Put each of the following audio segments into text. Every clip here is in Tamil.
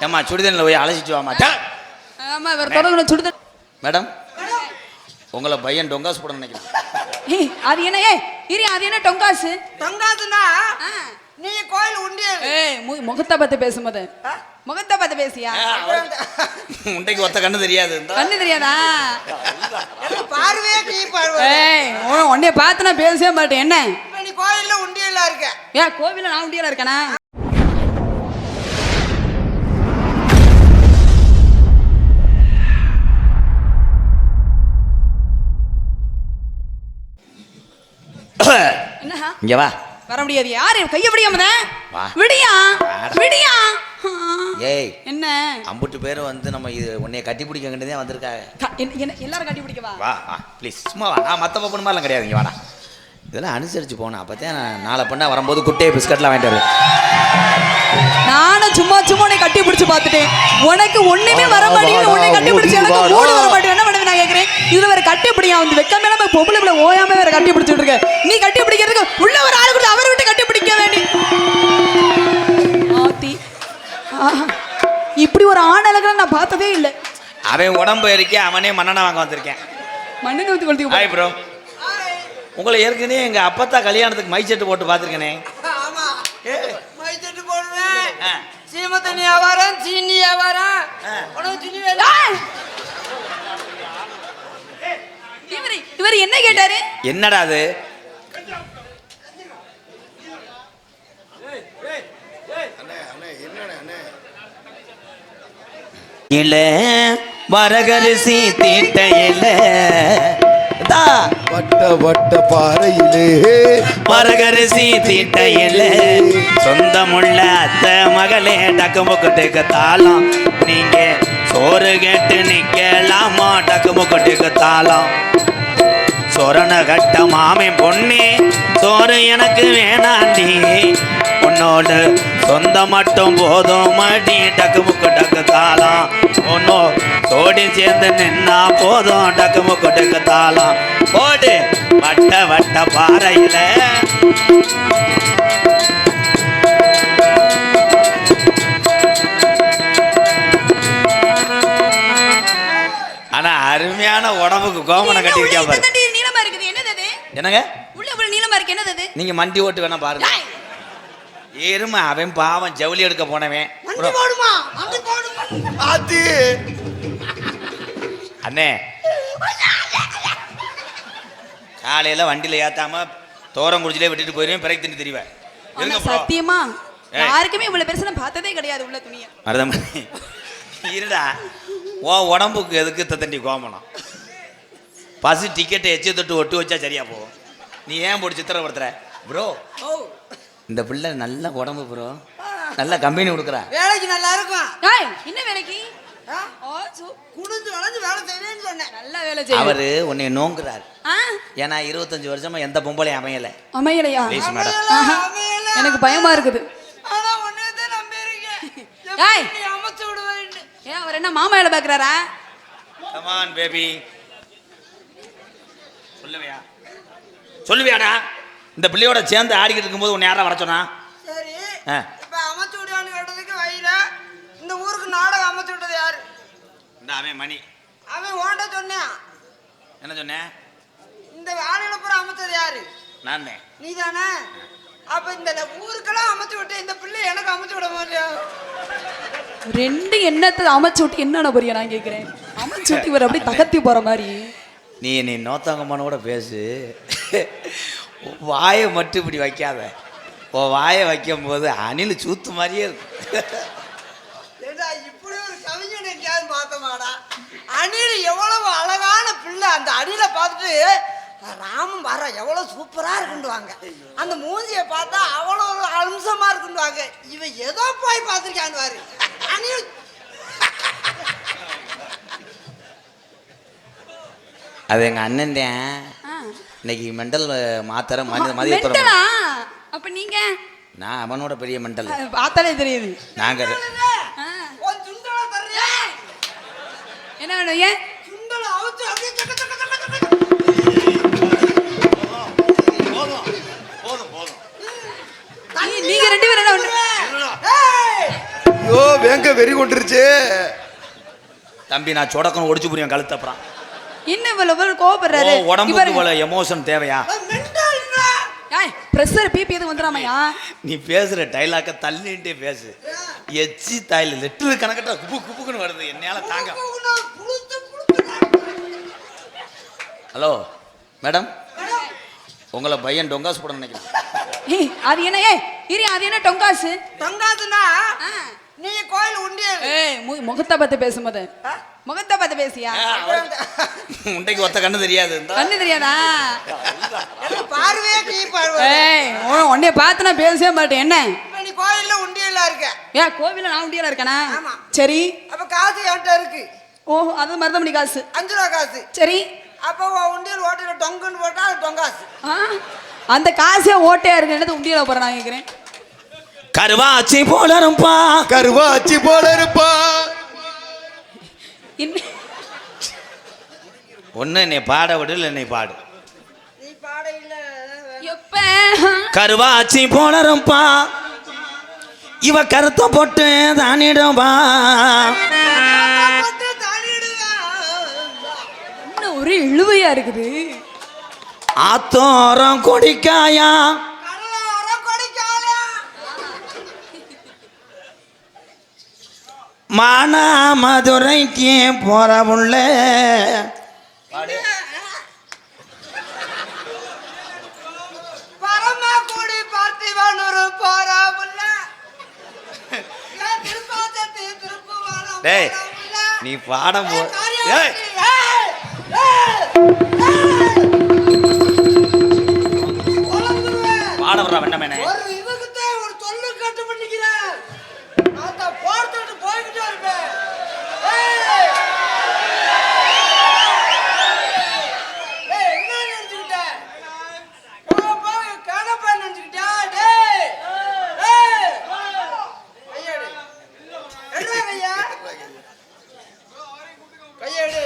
ஏம்மா சுடிதனில் போய் அழைச்சிட்டு வாமா. ஆமா இவர் தொடங்கணும் சுடுத மேடம் உங்களை பையன் டொங்காஸ் போட நினைக்கிறேன். ஏய் அது என்ன ஏய் இரு அது என்ன டொங்காசு? தொங்காதுன்னா ஆ. நீ கோயில் உண்டியல். ஏய் மு- முகத்தை பார்த்து பேசும்போது? முகத்தை பார்த்து பேசியா? உண்டைக்கு ஒத்த கண்ணு தெரியாது. கண்ணு தெரியாதா? எனக்கு பார்வையே கீ பார்வை ஏய் உன் உன்னைய பார்த்து நான் பேசவே மாட்டேன். என்ன? இப்ப நீ கோயில்ல உண்டியல்ல இருக்க. ஏன் கோவில நான் உண்டியல இருக்கேனா? இங்க வா. வர முடியாது. யாரு? கைய விடியாம வா. விடியா? வாடா. விடியா. ஏய் என்ன? அம்புட்டு பேரும் வந்து நம்ம இது உன்னைய கட்டி பிடிக்கங்கிட்டே வந்திருக்காங்க. எல்லாரும் கட்டி பிடிக்கவா வா. வா ப்ளீஸ் சும்மா வா. நான் மற்ற பப்பன் மாதிரிலாம் கிடையாது. இங்க வாடா. இதெல்லாம் அனுசரிச்சு போனேன் அப்போ தான் நான் நாளை பண்ண வரும்போது குட்டையை பிஸ்கட்லாம் வாங்கிட்டு வருவேன். நானும் சும்மா சும்மா உன்னை கட்டி பிடிச்சு பார்த்துட்டேன். உனக்கு ஒண்ணுமே வர மாட்டேங்குது. உன்னை கட்டி பிடிச்சு எனக்கு மூடு வர மாட்டேங்குது. என்ன பண்ணுவேன் நான் கேட்கிறேன் இதுல வேற கட்டி பிடியா வந்து வெக்க மேல பொம்பளை பிள்ளை ஓயாம வேற கட்டி பிடிச்சிட்டு இருக்க. நீ கட்டி பிடிக்கிறதுக்கு உள்ள ஒரு ஆளு கூட அவரை விட்டு கட்டி பிடிக்க வேண்டி. ஆத்தி. இப்படி ஒரு ஆண் அழகை நான் பார்த்ததே இல்லை. அவன் உடம்பு இருக்கே அவனே மன்னனை வாங்க வந்திருக்கேன். மண்ணு ஊத்தி கொளுத்தி ஹாய் ப்ரோ உங்களை ஏற்கனவே எங்கள் அப்பத்தா கல்யாணத்துக்கு மை செட்டு போட்டு பார்த்துருக்கேனே. ஆமா. மைச்சட்டு போடுவேன். ஆ. சீம தண்ணி வியாபாரம் சீனி வியாபாரம். உனக்கு சீனி வேலை இவர் இவர் என்ன கேட்டாரு? என்னடா அது? இல்ல வரகரிசி தீட்டையில தா வட்ட வட்ட பாறையிலே வரகரிசி தீட்டையில சொந்தமுள்ள அத்தை மகளே டக்கு முக்கட்டுக்கு தாளம் நீங்க சோறு கேட்டு நிக்கலாமா? டக்கு முக்கட்டுக்கு தாளம். சொரண கட்ட மாமே பொண்ணே சோறு எனக்கு வேணாண்டி. உன்னோடு சொந்த மட்டும் போதும் மடி டக்கு முக்கு டக்கு தாளம். ஒன்னோ சோடி சேர்ந்து நின்னா போதும். டக்கு முக்கு டக்கு தாளம். போடு வட்ட வட்ட பாறையில. அருமையான உடம்புக்கு கோமணம் கட்டியிருக்கா பாரு. நீளமா இருக்குது. என்னது அது? என்னங்க? உள்ள இவ்வளவு நீளமா இருக்கு. என்னது அது? நீங்க மண்டி ஓட்டு வேணா பாருங்க. எருமை அவன் பாவம் ஜவுளி எடுக்க போனவன். மண்டி போடுமா? மண்டி போடுமா அது. அண்ணே. காலையில வண்டியில ஏத்தாம தோரம் குடிச்சிலே விட்டுட்டு போயிருவேன் பிறகு தின்னு தெரிவேன். சத்தியமா. யாருக்குமே இவ்வளவு பெருசு நான் பார்த்ததே கிடையாது உள்ள துணிய. இருடா. உன் உடம்புக்கு எதுக்கு தண்டி கோமணம்? பஸ் டிக்கெட்டை எச்சி தொட்டு ஒட்டு வச்சா சரியா போகும். நீ ஏன் போட்டு சித்திரப்படுத்துற ப்ரோ ஓ. இந்த பிள்ளை நல்ல உடம்பு ப்ரோ நல்ல கம்பெனி கொடுக்குறா. வேலைக்கு நல்லா இருக்கும். என்ன வேலைக்கு? அவரு உன்னை நோங்குறாரு. ஆ? ஏன்னா இருபத்தஞ்சு வருஷமா எந்த பொம்பளையும் அமையல. அமையலையா. எனக்கு பயமா இருக்குது. ஏன் அவர் என்ன மாமா வேலை பார்க்கறாரா கமான் பேபி சொல்லுவியா? சொல்லுவியாடா? இந்த பிள்ளையோட சேர்ந்து ஆடிக்கிட்டு இருக்கும்போது உன்னை யாரா வர சொன்னா? சரி. ஆ. இப்ப அமைச்சு விடுவான்னு கேட்டதுக்கு வயல இந்த ஊருக்கு நாடகம் அமைச்சு விட்டது யாரு? இந்த அவன் மணி. அவன் ஓண்ட சொன்னான் என்ன சொன்னேன் இந்த ஆளுகளை பூரா அமைச்சது யாரு? நான் தான் நீ தானே அப்ப இந்த ஊருக்கெல்லாம் அமைச்சு விட்டு இந்த பிள்ளை எனக்கு அமைச்சு விட மாட்டியா? ரெண்டு எண்ணத்தை அமைச்சு விட்டு என்னென்ன புரிய நான் கேட்கிறேன் அமைச்சு விட்டு இவர் அப்படியே தகத்தி போற மாதிரி. நீ நீ நோத்தங்கம்மனோட பேசு. வாயை மட்டும் இப்படி வைக்காத. உன் வாயை வைக்கும் போது அணில் சூத்து மாதிரியே இருக்கும். ஏடா இப்படி ஒரு கவிஞன் எங்கேயாவது பார்த்தமாடா? அணில் எவ்வளவு அழகான பிள்ளை. அந்த அணில பார்த்துட்டு ராமன் வர எவ்வளவு சூப்பரா இருக்குண்டுவாங்க அந்த மூஞ்சியை பார்த்தா அவ்வளோ ஒரு அம்சமா இருக்குண்டுவாங்க இவன் ஏதோ போய் பார்த்துருக்கான்னு பாரு அணில் அது எங்கள் அண்ணன். இன்னைக்கு மெண்டல் மாத்திரை மனித மெண்டலா? அப்ப நீங்க? நான் அவனோட பெரிய மெண்டல். பார்த்தாலே தெரியுது. நாங்கள் என்ன வேணும் ஏன்? ஐயோ வேங்க வெறி கொண்டுருச்சு. தம்பி நான் சொடக்கணும் ஒடிச்சு புரியும் கழுத்து அப்புறம். என்ன இவ்வளவு ஓ, உடம்புக்கு இவ்வளவு எமோஷன் தேவையா? பிரஷர் பிபி எதுவும் வந்துடாமையா? நீ பேசுற டைலாக்க தள்ளிட்டே பேசு. எச்சி தாயில் லெட்டர் கணக்கட்ட குப்பு குப்புக்குன்னு வருது. என்னால தாங்க ஹலோ மேடம்? உங்களை பையன் டொங்காஸ் போட நினைக்கிறேன். அது என்ன ஏய் இரு அது என்ன டொங்காசு? தொங்காதுன்னா ஆ. நீ கோயில் உண்டியல். ஏய் மு- முகத்தை பார்த்து பேசும்போது. முகத்தை பார்த்து பேசியா? உண்டைக்கு ஒத்த கண்ணு தெரியாது. கண்ணு தெரியாதா? பார்வையே கீ பார்வை. ஏய் உன் உன்னைய பார்த்து நான் பேசவே மாட்டேன். என்ன? இப்ப நீ கோயில்ல உண்டியலா இருக்க. ஏன் கோவில நான் உண்டியல இருக்கேனா? ஆமா. சரி. அப்ப காசு என்கிட்ட இருக்கு. ஓ அது மருதமணி காசு. அஞ்சு ரூபா காசு. சரி. அப்போ உண்டியல் ஓட்டையில டொங்குன்னு போட்டா அது டொங்காசு. ஆ, அந்த காசே ஓட்டையா இருக்கு என்னது உண்டியல போறேன் நான் கேக்குறேன். கருவாச்சி போல இருப்பா கருவாச்சி போல இருப்பா ஒண்ணு என்னை பாட விடு இல்லை என்னை பாடு. நீ பாட இல்ல எப்ப? கருவாச்சி போல இருப்பா இவ கருத்த போட்டு தானிடுவா. ஒரே இழுவையா இருக்குது. ஆத்தோரம் கொடிக்காயா. மானா மதுரைக்கு போற உள்ள. டேய் போறா புள்ள? நீ பாடம் போ ஏய்,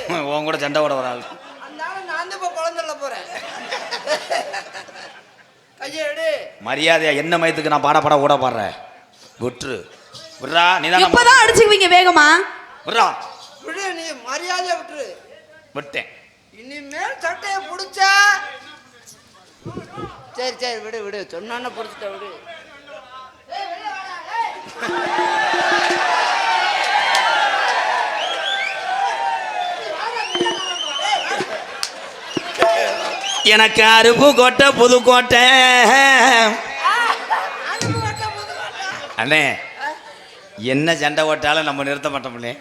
உன் கூட சண்டை போட வராது. அதனால நான் தான் இப்ப குழந்தைல போறேன். கையெடு மரியாதையா என்ன மயத்துக்கு நான் பாட பாட ஓட பாடுறேன்? விட்டுரு. விட்றா நீ தான் அடிச்சுக்குவீங்க வேகமா? விட்றா. விடு நீ மரியாதையா விட்டுரு. விட்டேன். இனிமேல் சட்டையை பிடிச்ச. சரி சரி விடு விடு. சொன்னான பிடிச்சிட்ட விடு. எனக்கு அருப்பு கோட்டை புதுக்கோட்டை அண்ணே என்ன சண்டை ஓட்டாலும் நம்ம நிறுத்த மாட்டோம்லே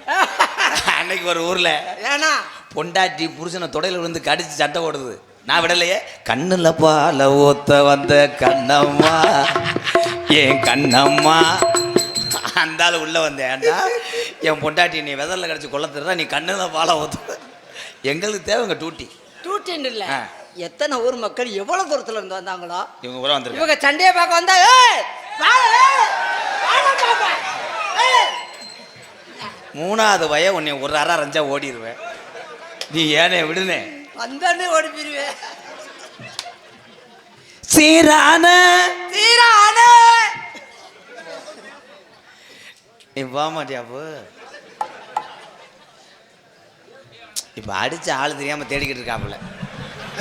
அன்னைக்கு ஒரு ஊர்ல ஏன்னா? பொண்டாட்டி புருஷனை தொடையில விழுந்து கடிச்சு சண்டை ஓடுது நான் விடலையே? கண்ணுல பால ஊத்த வந்த கண்ணம்மா. என் கண்ணம்மா? அந்த ஆளு உள்ள வந்தேன்டா என் பொண்டாட்டி நீ வெதர்ல கடிச்சு தர்றா நீ கண்ணுல பால ஊத்த எங்களுக்கு தேவைங்க டூட்டி. டூட்டின்னு இல்ல. எத்தனை ஊர் மக்கள் எவ்வளவு தூரத்துல இருந்து வந்தாங்களோ? இவங்க கூட வந்திருக்காங்க. இவங்க சண்டையை பார்க்க வந்தா மூணாவது வய உன்னை ஒரு அரை ரஞ்சா ஓடிடுவேன் நீ ஏனே விடுனே. வந்தானே ஓடி போயிருவேன் சீரான. தீரானே நீ போக மாட்டியா அப்போ? இப்போ அடிச்ச ஆள் தெரியாம தேடிக்கிட்டு இருக்காப்புல.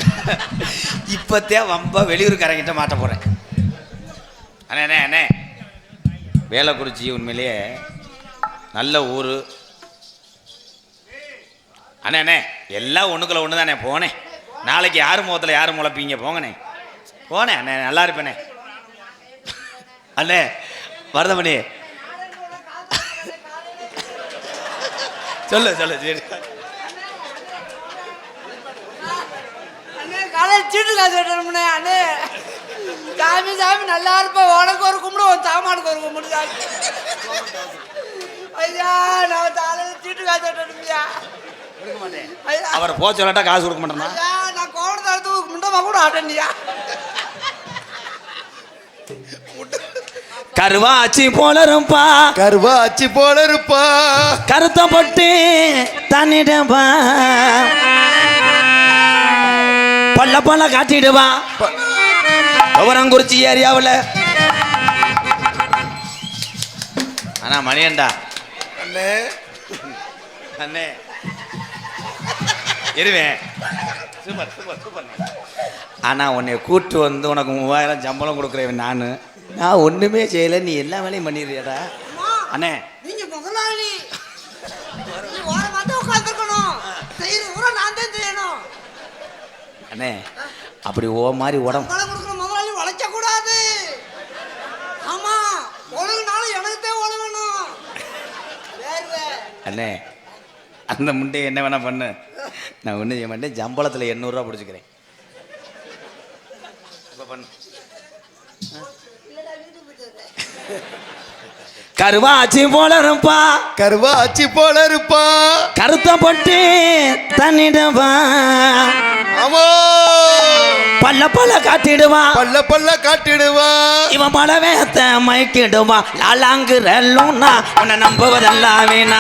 இப்போத்தே வம்ப வெளியூருக்காரங்கிட்ட மாட்ட போறேன். அண்ணே அண்ணே அண்ணே. வேலைக்குறிச்சி உண்மையிலேயே நல்ல ஊர். அண்ணே அண்ணே எல்லாம் ஒன்றுக்குள்ள ஒன்று தானே போனேன் நாளைக்கு யார் முகத்தில் யார் முளைப்பீங்க போங்கண்ணே. போனேன் அண்ணே நல்லா இருப்பேனே அண்ணே வரதமணி. சொல்லு சொல்லு சரி அண்ணே சீட்டு காசு கட்டணும்னே அண்ணே. சாமி சாமி நல்லா இருப்ப. உனக்கு ஒரு கும்பிடு உன் சாமானுக்கு ஒரு கும்பிடு சாமி. ஐயா நான் காலையில் சீட்டு காசு கட்டணும்யா அவரை போக சொல்லட்டா காசு கொடுக்க மாட்டேன்னா? ஐயா நான் கோவணத்தை எடுத்து முண்டமா கூட ஆட்டணியா கருவாச்சி போல இருப்பா. கருவாச்சி போல இருப்பா. கருத்த பொட்டு தன்னிடப்பா பல்ல பல்ல காட்டிடுவா அவரங்குறிச்சி ஏரியாவில். ஆனா மணியண்டா அண்ணே. அண்ணே. இருவேன் சூப்பர் சூப்பர் சூப்பர். ஆனா உன்னை கூட்டு வந்து உனக்கு மூவாயிரம் சம்பளம் கொடுக்குறேன் நான். நான் ஒண்ணுமே செய்யல நீ எல்லா வேலையும் பண்ணிடுறியாடா. அண்ணே. நீங்க முதலாளி அண்ணே அப்படி ஓ மாதிரி உடம்பு கொடுக்குற முதலாளி உழைக்க கூடாது ஆமா ஒழுகுனாலும் எனக்கு தான் ஒழுகணும் வேறு அண்ணே அந்த முண்டையை என்ன வேணா பண்ணு. நான் ஒன்றும் செய்ய மாட்டேன். சம்பளத்தில் எண்ணூறுரூவா பிடிச்சிக்கிறேன். இப்போ பண்ணு. கருவாச்சி போல இருப்பா. கருவாச்சி போல இருப்பா. கருத்த பொட்டி தன்னிடுவா. ஆமா. பல்ல பல்ல காட்டிடுவா. பல்ல பல்ல காட்டிடுவா. இவன் பல வேத்த மைக்கிடுவா. லாலாங்கு ரெல்லும்னா உன்னை நம்புவதெல்லாம் வீணா.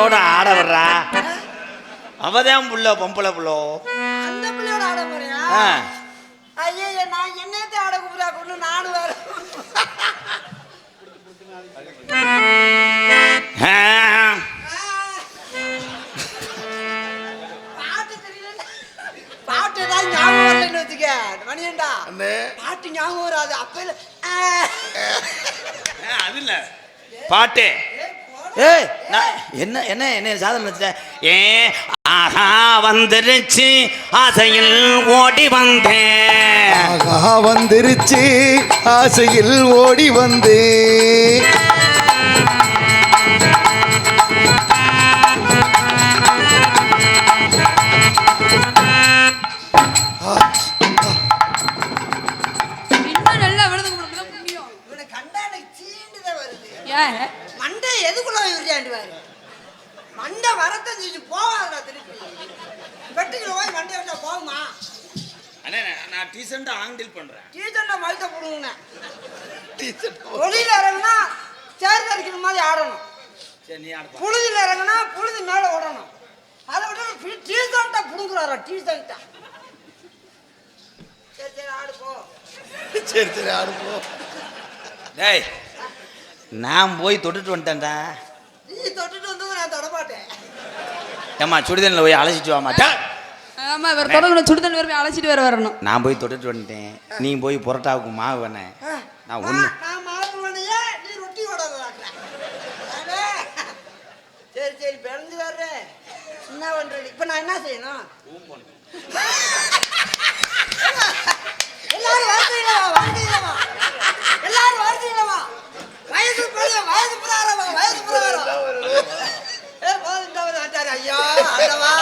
அவளோட ஆட வர்றா அவதான் புள்ள பொம்பளை புள்ளோ. அந்த பிள்ளையோட ஆட போறியா. ஐயே நான் என்னத்தை ஆட கூப்பிடா கொண்டு நானும் வேற. பாட்டு தெரியல பாட்டு ஏதாவது ஞாபகம் வரலன்னு வச்சுக்க. மணியண்டா அண்ணே பாட்டு ஞாபகம் வராது. அப்ப அது இல்ல. பாட்டு. ஏய் நான் என்ன என்ன என்ன சாதனை வச்சுட்டேன் ஏ ஆஹா வந்துருச்சு. ஆசையில் ஓடி வந்தேன். ஆகா வந்துருச்சு. ஆசையில் ஓடி வந்து நான் டீசெண்டா ஆங்கிள் பண்றேன். டீச்சர்ல மழுத்த போடுங்க. ஒளியில இறங்குனா சேர் கறிக்கிற மாதிரி ஆடணும். சரி நீ ஆடுப்பா புழுதியில் இறங்குனா புழுதி மேலே ஓடணும். அதை விட்டு டீசர்ட்டா புடுங்குறாரா டீசர்ட்டா சரி சரி ஆடு போ. சரி சரி ஆடுப்போம் டேய் நான் போய் தொட்டுட்டு வந்துட்டேன்டா. நீ தொட்டுட்டு வந்து நான் தொட மாட்டேன். ஏம்மா சுடிதனில் போய் அழைச்சிட்டு வாமா டே. ஆமா இவர் தொடங்கணும் சுடுதண்ணி வரும் அழைச்சிட்டு வேற வரணும். நான் போய் தொட்டுட்டு வந்துட்டேன். நீ போய் புரோட்டாவுக்கு மாவு வேணேன் நான் ஒன்று நான் மாவு நீ ரொட்டி ஓடாத சரி சரி பிறந்து வர்றேன். என்ன பண்றது இப்போ நான் என்ன செய்யணும்? எல்லாரும் வருத்தீங்களா வருத்தீங்களா எல்லாரும் வருத்தீங்களா வயசு பிள்ளை வயசு புறாரமா வயசு புறாரம் ஏ போதும் ஐயா அல்லவா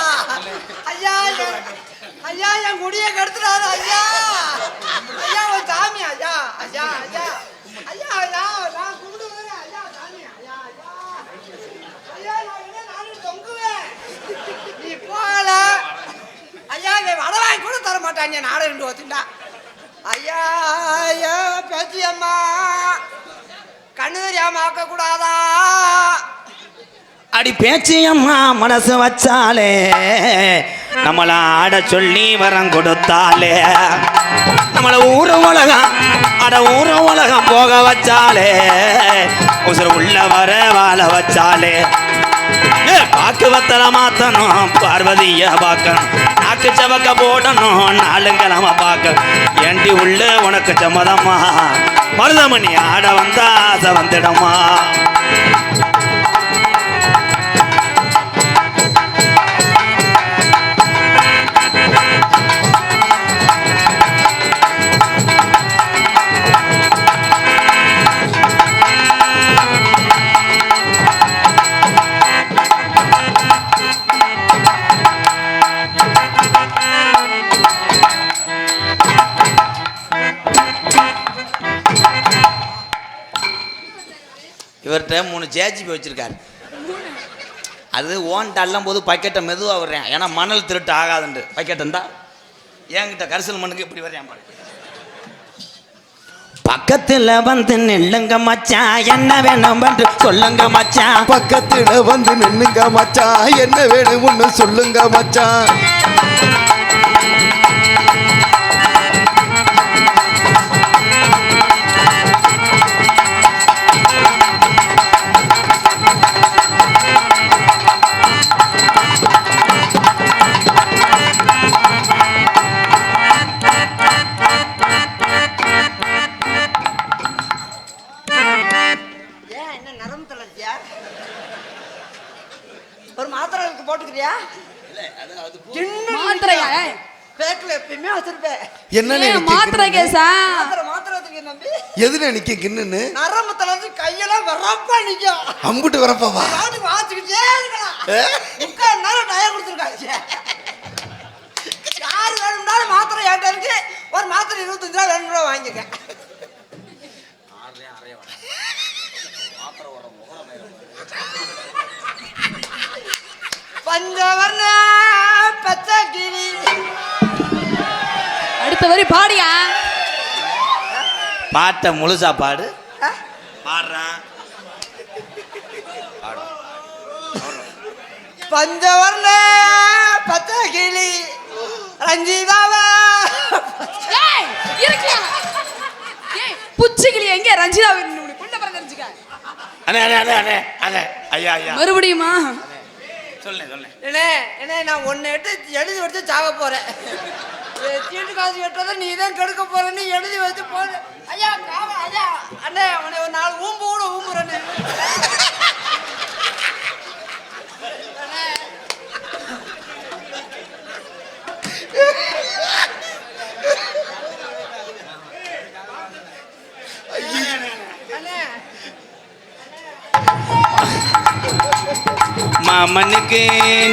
ஐயா என் குடிய கெடுத்துறாரு ஐயா. ஐயா ஒரு சாமி ஐயா. ஐயா ஐயா. ஐயா ஐயா நான் கும்பிடு வரேன் ஐயா சாமி ஐயா ஐயா. ஐயா நான் என்ன நானும் தொங்குவேன்? நீ போகல. ஐயா இவன் வடை வாங்கி கூட தர மாட்டாங்க. நாடு ரெண்டு ஒத்துண்டா ஐயா ஐயா பேச்சு அம்மா. கண்ணு தெரியாம ஆக்க கூடாதா அடி பேச்சியம்மா மனசு வச்சாலே. நம்மள ஆட சொல்லி வரம் கொடுத்தாலே. நம்மள ஊர உலகம் அட ஊர உலகம் போக வச்சாலே. உசுறு உள்ள வர வாழ வச்சாலே. பாக்கு வத்தல மாத்தணும் பார்வதிய பார்க்கணும். நாக்கு செவக்க போடணும் நாளுங்கிழம பார்க்க ஏண்டி உள்ள உனக்கு சம்மதம்மா மருதமணி ஆட வந்தா ஆசை வந்துடமா? மூணு ஜேஜிபி வச்சிருக்காரு. அது ஓன் தள்ளும் போது பக்கெட்டை மெதுவாக வர்றேன் ஏன்னா மணல் திருட்டு ஆகாதுண்டு. பக்கெட் இருந்தா என்கிட்ட கரிசல் மண்ணுக்கு இப்படி வர்றேன் பாரு பக்கத்துல வந்து நில்லுங்க மச்சான் என்ன வேணும் என்று சொல்லுங்க மச்சான் பக்கத்துல வந்து நின்னுங்க மச்சான் என்ன வேணும்னு சொல்லுங்க மச்சான் என்னன்னு எனக்கு மாத்திரை நம்பி எதுல நிக்க கிண்ணுன்னு? நரம்பு தளர்ச்சி கையெல்லாம் வரப்பா நிற்கும் அம்புட்டு வரப்பாவா பாட்டு வாசிக்கிட்டே இருக்கலாம்? முக்கால் நேரம் கொடுத்துருக்காங்க. யார் வேணும்னாலும் மாத்திரை ஏன்ட்ட இருக்கு. ஒரு மாத்திரை இருபத்தஞ்சு ரூபா ரெண்டு ரூபா வாங்கிக்க. பஞ்சவர்ண அடுத்த வரி பாடியா? பாட்டை முழுசா பாடு. பாடுறான். பஞ்சவர்ண பச்சை கிளி ரஞ்சிதாவா ஏய் இருக்கியா? ஏய் புச்சிக்கிளி எங்க? ரஞ்சிதா மறுபடியுமா? என்ன என்ன நான் ஒன்னு எடுத்து எழுதி வச்சு சாக போறேன். சீட்டு காசு கட்டுறத நீ தான் கெடுக்க போறேன்னு எழுதி வச்சு போற ஐயா காவ ஐயா. அண்ணே உன்னை ஒரு நாலு ஊம்பு கூட ஊம்புறேன்னு மாமனுக்கு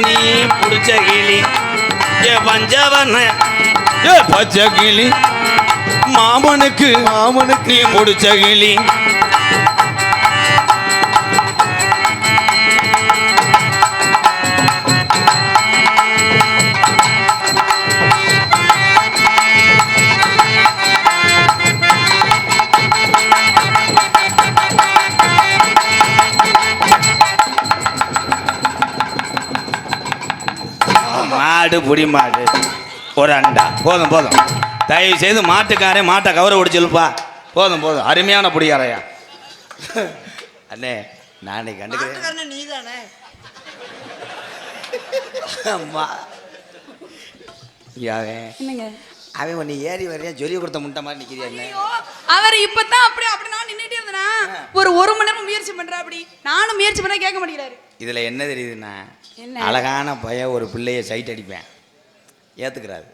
நீ பிடிச்ச கிளி. ஏ பஞ்சவன ஏ பச்சை கிளி மாமனுக்கு மாமனுக்கு நீ முடிச்ச கிளி மாடு புடி மாடு. ஒரு அண்டா போதும் போதும். தயவு செய்து மாட்டுக்காரன் மாட்டை கவர ஒடிச்சிருப்பா. போதும் போதும். அருமையான புடியாரையா அண்ணே நானே கண்டுக்கிறேன். நீ தானே அம்மா. அவன். உன்னை ஏறி வரையா ஜொலி கொடுத்த முட்டை மாதிரி நிற்கிறியா அவர் இப்பதான் அப்படி அப்படி நான் நின்னுட்டே இருந்தேனா? ஒரு ஒரு மணி நேரம் முயற்சி பண்றா அப்படி. நானும் முயற்சி பண்ண கேட்க மாட்டேங்கிறாரு. இதுல என்ன தெரியுதுன்னா என்ன? அழகான பையன் ஒரு பிள்ளைய சைட் அடிப்பேன். ஏத்துக்கிறாரு.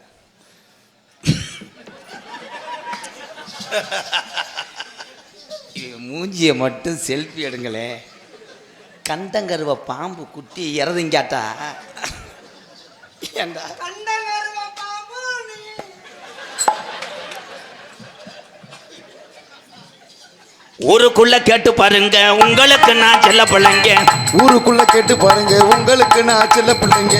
இவன் மூஞ்சிய மட்டும் செல்ஃபி எடுங்களேன் கண்டங்கருவ பாம்பு குட்டி இறதுங்காட்டா. ஏண்டா? கண்டகருவ பாம்பு நீ. ஊருக்குள்ள கேட்டு பாருங்க உங்களுக்கு நான் செல்ல பிள்ளைங்க. ஊருக்குள்ள கேட்டு பாருங்க உங்களுக்கு நான் செல்ல பிள்ளைங்க.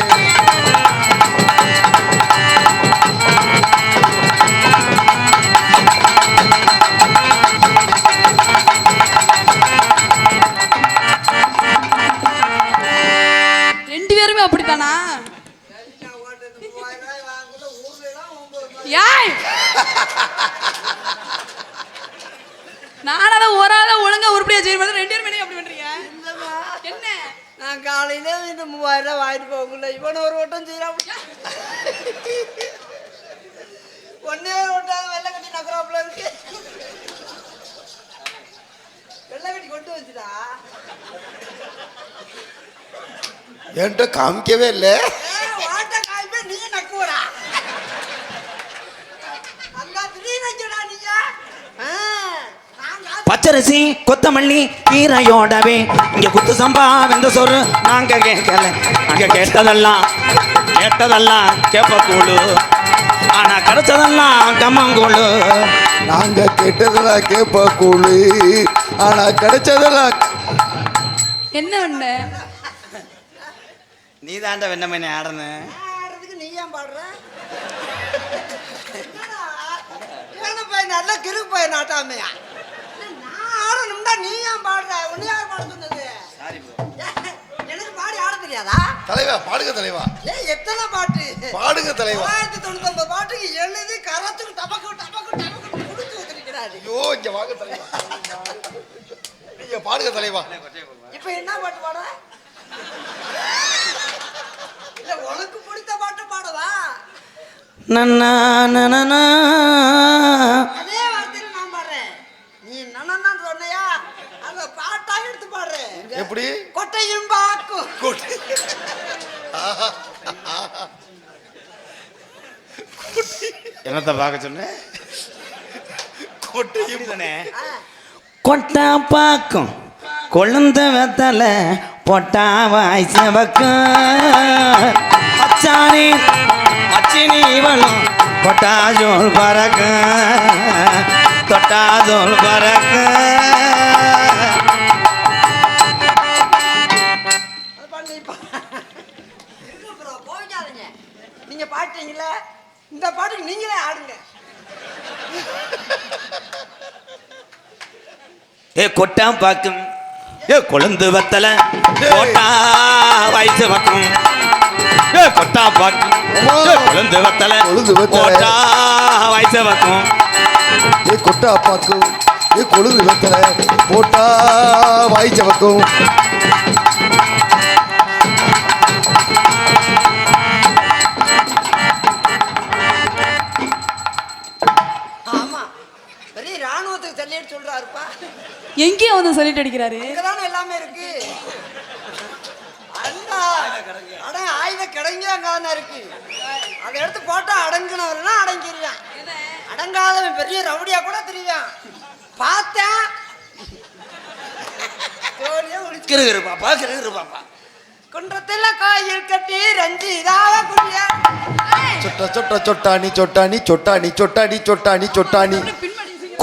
ஒழுங்கா உருப்படியா செய்ய மாட்டேன் ரெண்டு பேரும் அப்படி பண்றீங்க. என்ன? நான் காலையில இந்த மூவாயிரம் ரூபாய் வாங்கிட்டு போகல இவன் ஒரு ஓட்டம் செய்யறான் ஒன்னே ஒரு ஓட்டம் வெள்ளை கட்டி நகராப்புல இருக்கு. வெள்ளை கட்டி கொண்டு வச்சுடா என்கிட்ட காமிக்கவே இல்லை வாட்ட காய்ப்பே நீ நக்குவடா அந்த திடீர்னு வச்சுடா நீங்க ஆ, நான் காசு பச்சரிசி கொத்தமல்லி கீரையோடவே. இங்க குத்து சம்பா வெந்த சோறு நாங்க கேட்கல. நாங்க கேட்டதெல்லாம் கேட்டதெல்லாம் கேப்பக்கூழு. ஆனா கிடைச்சதெல்லாம் கம்மங்கூழு. நாங்க கேட்டதெல்லாம் கேப்ப கூழு ஆனா கிடைச்சதெல்லாம் என்ன பண்ண நீ தாண்ட வெண்ணமேனே ஆடுறதுக்கு நீ ஏன் பாடுற நல்ல கிறுக்கு போய் நாட்டாமையா? நான் ஆடணும்டா நீ ஏன் பாடுற? உன்னை யார் பாட சொன்னது? எனக்கு பாடி ஆட தெரியாதா? தலைவா பாடுங்க தலைவா. ஏய் எத்தனை பாட்டு? பாடுங்க தலைவா. தொள்ளாயிரத்தி தொண்ணூத்தி ஒன்பது பாட்டுக்கு எழுதி கரத்துக்கு டபக்கு டபக்கு டபக்கு முடிச்சு வச்சிருக்கிறாரு ஐயோ இங்க வாங்க தலைவா. நீங்க பாடுங்க தலைவா. இப்ப என்ன பாட்டு பாட? இல்ல உனக்கு பிடித்த பாட்டு பாடவா? நன்னா நனனா. அதே வார்த்தையில நான் பாடுறேன் நீ நனன்னு சொன்னையா அந்த பாட்டா எடுத்து பாடுறேன் எப்படி கொட்டையும் பாக்கும் ஆஹா. என்னத்த பார்க்க சொன்னேன் கொட்டையும் ஆ, கொட்டா பாக்கும். கொழுந்த வெத்தல பொட்டா வாய் செவக்கும் அச்சானி அச்சினி இவளும் பொட்டா ஜோல் பறக்க. தொட்டா ஜோல் பறக்க. நீங்க பாட்டீங்களே இந்த பாட்டுக்கு நீங்களே ஆடுங்க. ஏ கொட்டா பாக்கும். ஏ கொழுந்து வெத்தல. பொட்டா வாய் செவக்கும் ஏ கொட்டா பாக்கும். ஏ கொழுந்து வெத்தல. கொழுந்து வெத்தல. பொட்டா வாய் செவக்கும் ஏ கொட்டா பாக்கு ஏ கொழுந்து வெத்தல. போட்டா வாய் சவக்கும் எங்கேயும் வந்து சொல்லிட்டு அடிக்கிறாரு. எல்லாமே இருக்கு. அண்ணா அட ஆயுத கிடங்கி அங்கதானே இருக்கு. அதை எடுத்து போட்டா அடங்குனவர்னா அடங்கிடுவான். அடங்காதவன் பெரிய ரவுடியா கூட தெரியான் பார்த்தேன். கிருகிரு பாப்பா கிருகிரு பாப்பா. குன்றத்துல கோயில் கட்டி ரஞ்சிதாவ குடியா. சொட்ட சொட்ட சொட்டாணி சொட்டாணி சொட்டாணி சொட்டாணி சொட்டாணி சொட்டாணி.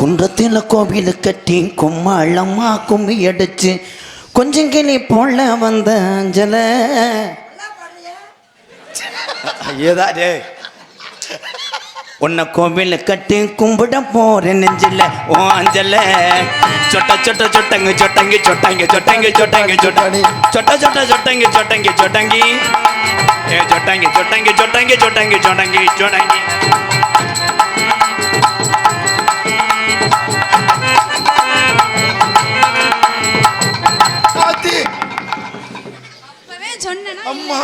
குன்றத்தில் கோவில் கட்டி கும்மாளம்மா கும்மி அடிச்சு கொஞ்சம் கிளி போல வந்த அஞ்சல. ஏதா டே. உன்னை கோவில் கட்டி கும்பிட போறேன் நெஞ்சில ஓ அஞ்சல. சொட்ட சொட்ட சொட்டங்க சொட்டங்க சொட்டங்க சொட்டங்க சொட்டங்க சொட்டாணி சொட்ட சொட்ட சொட்டங்க சொட்டங்க சொட்டங்கி. ஏ சொட்டங்க சொட்டங்க சொட்டங்க சொட்டங்க சொட்டங்கி சொட்டங்கி. சொன்னேன்னா அம்மா.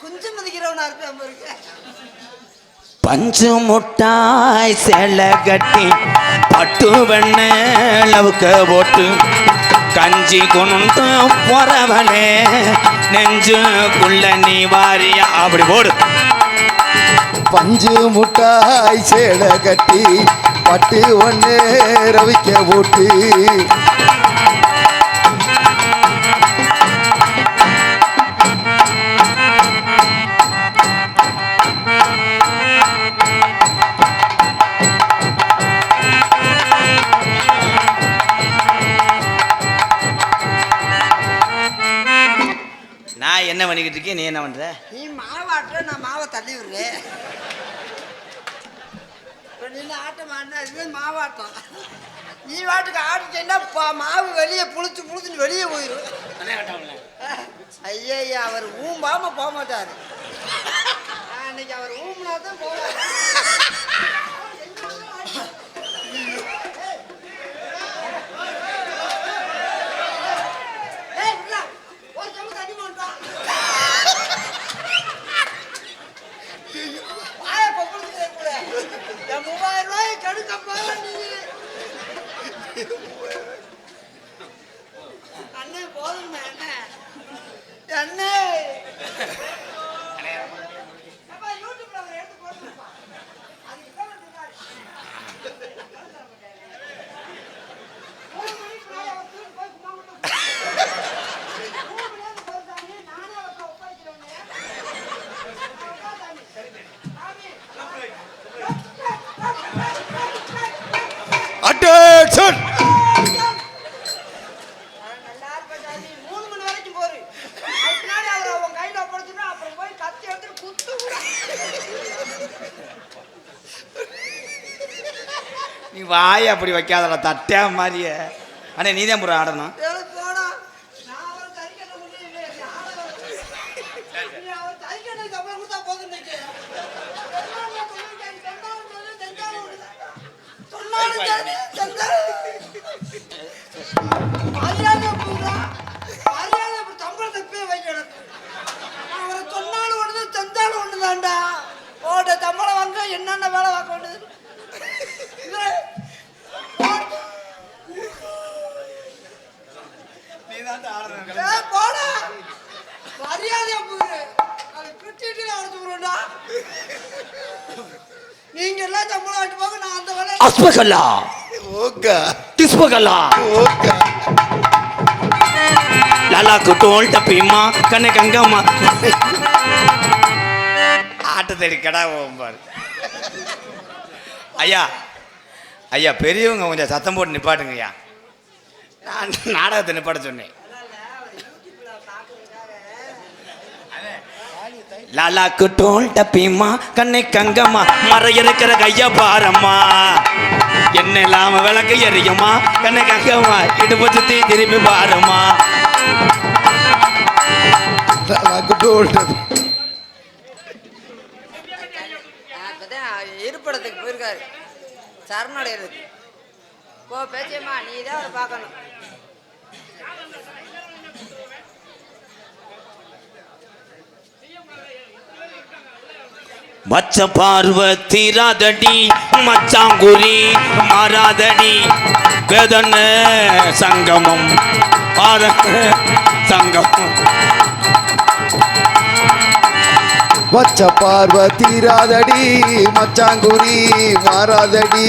குஞ்சு மதிக்கிறவனா இருப்பேன் இருக்கு. பஞ்சு முட்டாய் சேலை கட்டி பட்டு வெண்ணவுக்க போட்டு கஞ்சி கொண்டு போறவனே நெஞ்சுக்குள்ள நீ வாரியா? அப்படி போடு. பஞ்சு முட்டாய் சேலை கட்டி பட்டு ஒன்று ரவிக்க போட்டு என்ன பண்ணிக்கிட்டு இருக்கேன் நீ என்ன பண்ற? நீ மாவாட்டுற நான் மாவை தள்ளி விடுறேன். இப்போ நின்று ஆட்டம் ஆடினா இதுவே மாவாட்டம் நீ வாட்டுக்கு ஆடிட்டேன்னா மாவு வெளியே புளிச்சு புளிச்சுன்னு வெளியே போயிடும் ஐயா அவர் ஊம்பாம போக மாட்டார். அன்னைக்கு அவர் ஊம்புனா தான் போவார் ஏய், உள்ள, ஒரு செம்பு தண்ணி கொண்டு வா. வாய கொப்பளிச்சு கூட. என் மூவாயிரம் அண்ணே. போதுமே அண்ணே. அண்ணே அப்பா, யூடியூப்ல ஒரு எடுத்து போட்டுருப்பா. அதுக்கு தான் நான் சொன்னாரு. மூணு மணிக்கு முன்னாடி அவர் தூக்கி போய் கும்பிட்டு மூணு மணி நேரம் போயிட்டாங்க. நானே அவர்கிட்ட ஒப்படைக்கிறவனே. அவர்தான் சாமி. சாமி. அட்டேஷன் நல்லா இருப்பேன் சாமி. மூணு மணி வரைக்கும் நீ வாய் அப்படி வைக்காதடா தட்டே மாதிரியே. அண்ணே நீ தான் புறா ஆடணும் ஏழு போடா நான் ஒரு தறிக்கட்டை கொண்டு இல்லை யாரை வர- நீ அவர் தறிக்கட்டை சம்பளம் கொடுத்தா போதும் இன்னைக்கு. சொன்னாலும் சரி, செஞ்சாலும் மரியாதை பூரா, மரியாதை பூரா, சம்பளத்தை இப்பயே வைக்க எனக்கு. நான் அவரை சொன்னாலும் ஒண்ணுதான், செஞ்சாலும் ஒண்ணுதான்டா. ஓட சம்பளம் வாங்க என்னென்ன வேலை பார்க்க வேண்டியது இது- ஏய், போடா மரியாதையா போயிரு அதை பிடிச்சிட்டு அழைச்சு போறேன்டா நீங்க எல்லாம் சம்பளம் வாங்கிட்டு போக நான் அந்த வேலை அஸ்பகல்லா ஓகா. டிஸ்பகல்லா ஓகா. லாலாக்கு டோல் டப்பிம்மா கண்ணு கங்கம்மா ஆட்டு தேடி கடா பாரு. ஐயா ஐயா பெரியவங்க கொஞ்சம் சத்தம் போட்டு நிப்பாட்டுங்க ஐயா நான் நாடகத்தை நிப்பாட்ட சொன்னேன். லாலாக்கு டோல் டப்பிம்மா கண்ணை கங்கம்மா மர இருக்கிற கைய பாரம்மா. என்ன இல்லாம விளக்கு எரியுமா கண்ணை கங்கம்மா இடுப்பு சுத்தி திரும்பி பாருமா? இருப்பிடத்துக்கு போயிருக்காரு. சரணடைகிறதுக்கு போ பேச்சியம்மா நீ தான் அவரை பார்க்கணும். மச்ச பார்வத்தி ராதடி மச்சாங்குரி மாராதடி வேதன சங்கமம் பாத சங்கமம். மச்ச பார்வ ராதடி மச்சாங்குரி மாறாதடி.